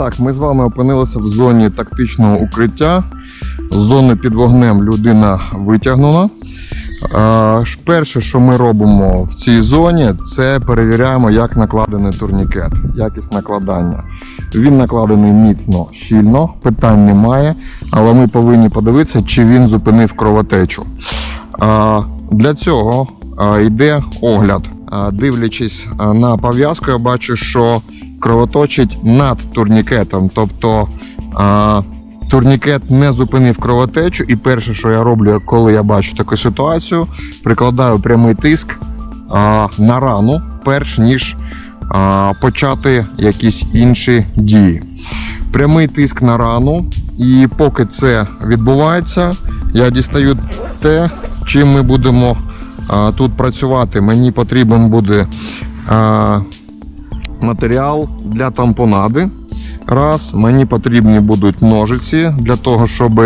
Так, ми з вами опинилися в зоні тактичного укриття. З зони під вогнем людина витягнула. Перше, що ми робимо в цій зоні, це перевіряємо, як накладений турнікет, якість накладання. Він накладений міцно, щільно, питань немає, але ми повинні подивитися, чи він зупинив кровотечу. Для цього йде огляд. Дивлячись на пов'язку, я бачу, що кровоточить над турнікетом. Тобто е, турнікет не зупинив кровотечу, і перше, що я роблю, коли я бачу таку ситуацію, прикладаю прямий тиск а, на рану, перш ніж а, почати якісь інші дії. Прямий тиск на рану, і поки це відбувається, я дістаю те, чим ми будемо а, тут працювати. Мені потрібен буде а, матеріал для тампонади. Раз, мені потрібні будуть ножиці для того, щоб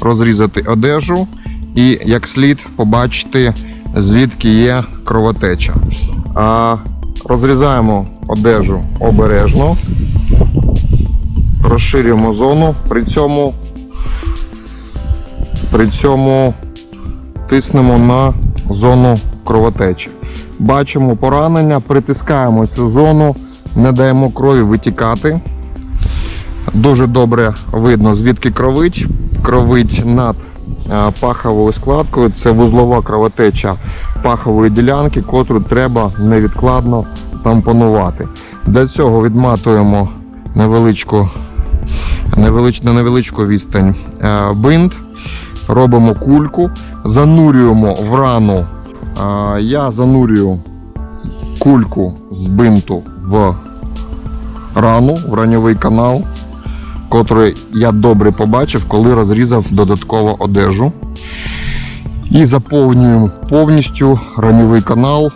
розрізати одежу і як слід побачити, звідки є кровотеча. А, розрізаємо одежу обережно, розширюємо зону, при цьому, при цьому тиснемо на зону кровотечі. Бачимо поранення, притискаємо цю зону, не даємо крові витікати. Дуже добре видно, звідки кровить. Кровить над е, паховою складкою. Це вузлова кровотеча пахової ділянки, котру треба невідкладно тампонувати. Для цього відматуємо невеличку, невелич, на невеличку відстань е, бинт, робимо кульку, занурюємо в рану. Е, Я занурюю кульку з бинту в рану, в раньовий канал котрий я добре побачив, коли розрізав додатково одежу. І заповнюємо повністю раньовий канал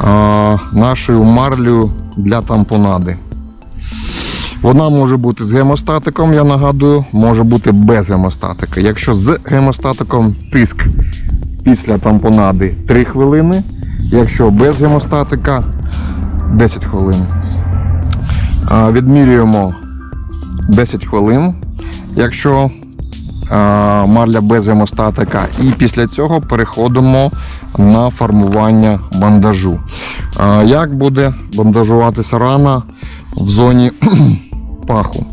а, нашою марлею для тампонади. Вона може бути з гемостатиком, я нагадую, може бути без гемостатика. Якщо з гемостатиком тиск після тампонади 3 хвилини, якщо без гемостатика 10 хвилин. Відмірюємо 10 хвилин, якщо марля без гемостатика. І після цього переходимо на формування бандажу. Як буде бандажуватися рана в зоні паху?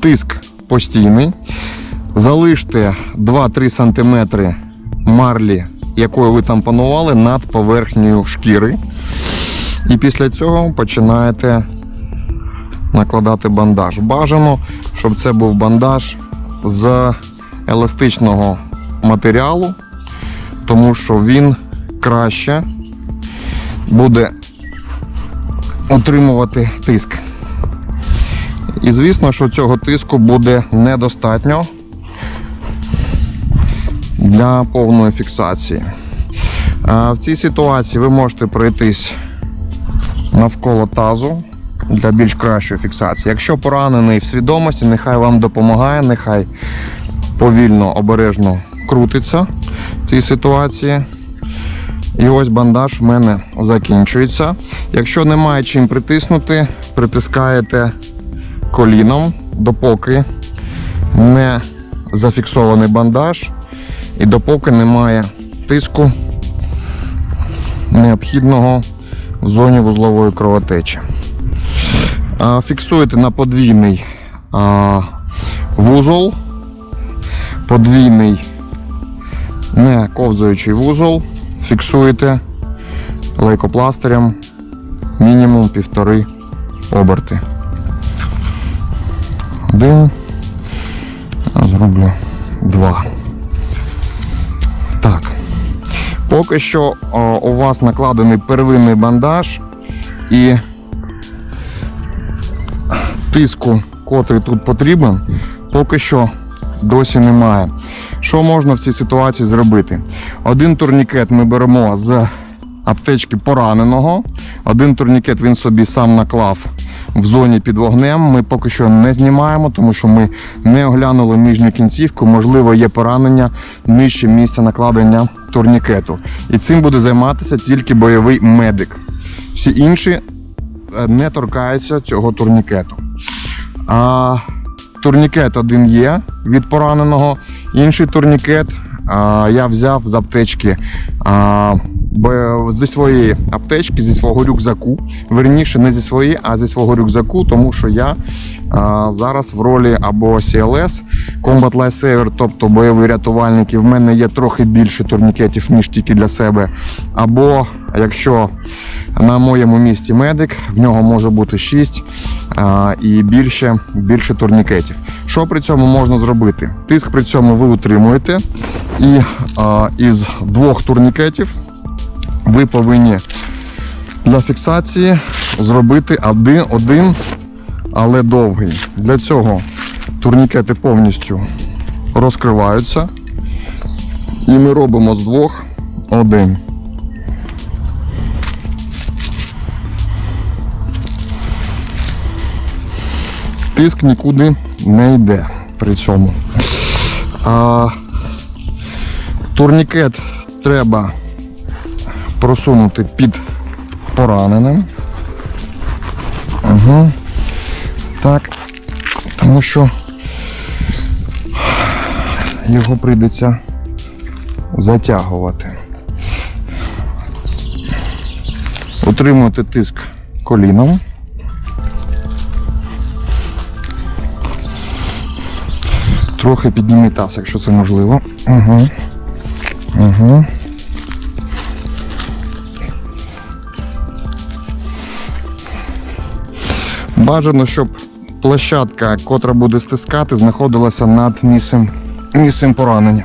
Тиск постійний. Залиште 2-3 см марлі, якою ви там панували, над поверхнею шкіри. І після цього починаєте накладати бандаж. Бажано, щоб це був бандаж з еластичного матеріалу, тому що він краще буде утримувати тиск. І звісно, що цього тиску буде недостатньо для повної фіксації. В цій ситуації ви можете пройтись навколо тазу для більш кращої фіксації. Якщо поранений в свідомості, нехай вам допомагає, нехай повільно, обережно крутиться в цій ситуації. І ось бандаж в мене закінчується. Якщо немає чим притиснути, притискаєте коліном, допоки не зафіксований бандаж і допоки немає тиску необхідного зоні вузлової кровотечі. Фіксуєте на подвійний вузол, подвійний не ковзаючий вузол, фіксуєте лейкопластирем мінімум півтори оберти. Один. Зроблю два. Поки що о, у вас накладений первинний бандаж і тиску, котрий тут потрібен, поки що досі немає. Що можна в цій ситуації зробити? Один турнікет ми беремо з аптечки пораненого. Один турнікет він собі сам наклав в зоні під вогнем. Ми поки що не знімаємо, тому що ми не оглянули нижню кінцівку. Можливо, є поранення нижче місця накладення турнікету. І цим буде займатися тільки бойовий медик. Всі інші е, не торкаються цього турнікету. А, турнікет один є від пораненого, інший турнікет а, я взяв з аптечки. А, зі своєї аптечки, зі свого рюкзаку. Верніше, не зі своєї, а зі свого рюкзаку, тому що я а, зараз в ролі або CLS, Combat Lifesaver, тобто бойовий рятувальник, і в мене є трохи більше турнікетів, ніж тільки для себе. Або якщо на моєму місці медик, в нього може бути 6 а, і більше, більше турнікетів. Що при цьому можна зробити? Тиск при цьому ви утримуєте, і а, із двох турнікетів ви повинні для фіксації зробити один, один, але довгий. Для цього турнікети повністю розкриваються. І ми робимо з двох один. Тиск нікуди не йде при цьому. А, турнікет треба просунути під пораненим. Угу. Так. Тому що його прийдеться затягувати. Утримуйте тиск коліном. Трохи підніміть таз, якщо це можливо. Угу. Угу. Бажано, щоб площадка, котра буде стискати, знаходилася над місцем, місцем поранення.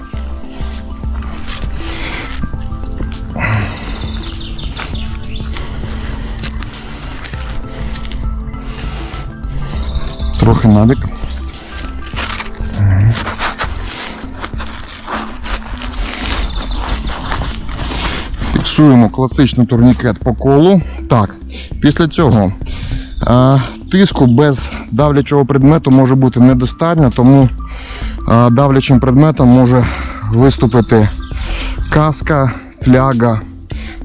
Трохи набік. Фіксуємо класичний турнікет по колу. Так, після цього тиску без давлячого предмету може бути недостатньо, тому давлячим предметом може виступити каска, фляга,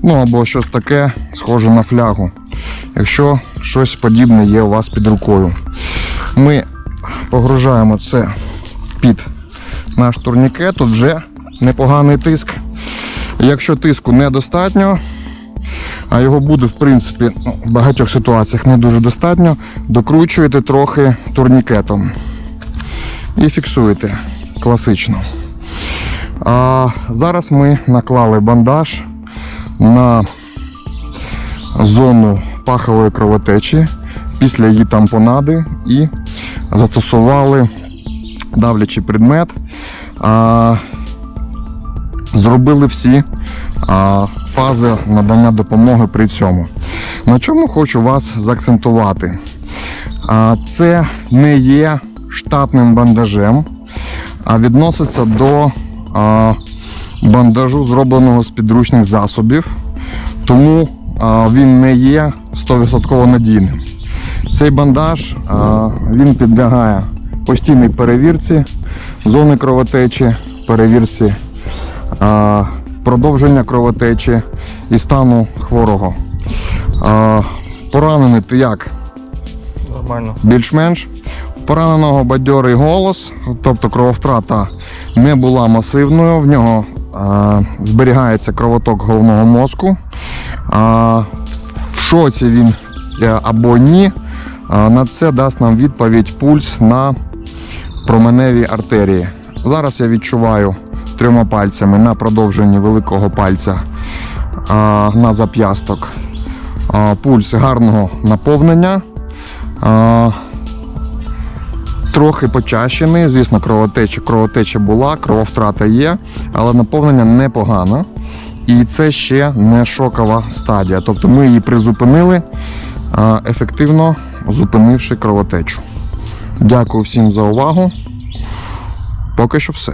ну або щось таке схоже на флягу, якщо щось подібне є у вас під рукою. Ми погружаємо це під наш турнікет, тут вже непоганий тиск. Якщо тиску недостатньо, а його буде, в принципі, ну, в багатьох ситуаціях не дуже достатньо, докручуєте трохи турнікетом і фіксуєте класично. А зараз ми наклали бандаж на зону пахової кровотечі після її тампонади і застосували давлячий предмет. А, зробили всі а, фази надання допомоги при цьому. На чому хочу вас заакцентувати? Це не є штатним бандажем, а відноситься до бандажу, зробленого з підручних засобів, тому він не є 100% надійним. Цей бандаж він підлягає постійній перевірці зони кровотечі, перевірці продовження кровотечі і стану хворого. А, поранений ти як? Нормально. Більш-менш. Пораненого бадьорий голос, тобто крововтрата не була масивною. В нього а, зберігається кровоток головного мозку. А, в- шоці він е, або ні. А, на це дасть нам відповідь пульс на променеві артерії. Зараз я відчуваю трьома пальцями на продовженні великого пальця на зап'ясток. Пульс гарного наповнення. Трохи почащений, звісно, кровотеча, кровотеча була, крововтрата є, але наповнення непогано. І це ще не шокова стадія. Тобто ми її призупинили, ефективно зупинивши кровотечу. Дякую всім за увагу. Поки що все.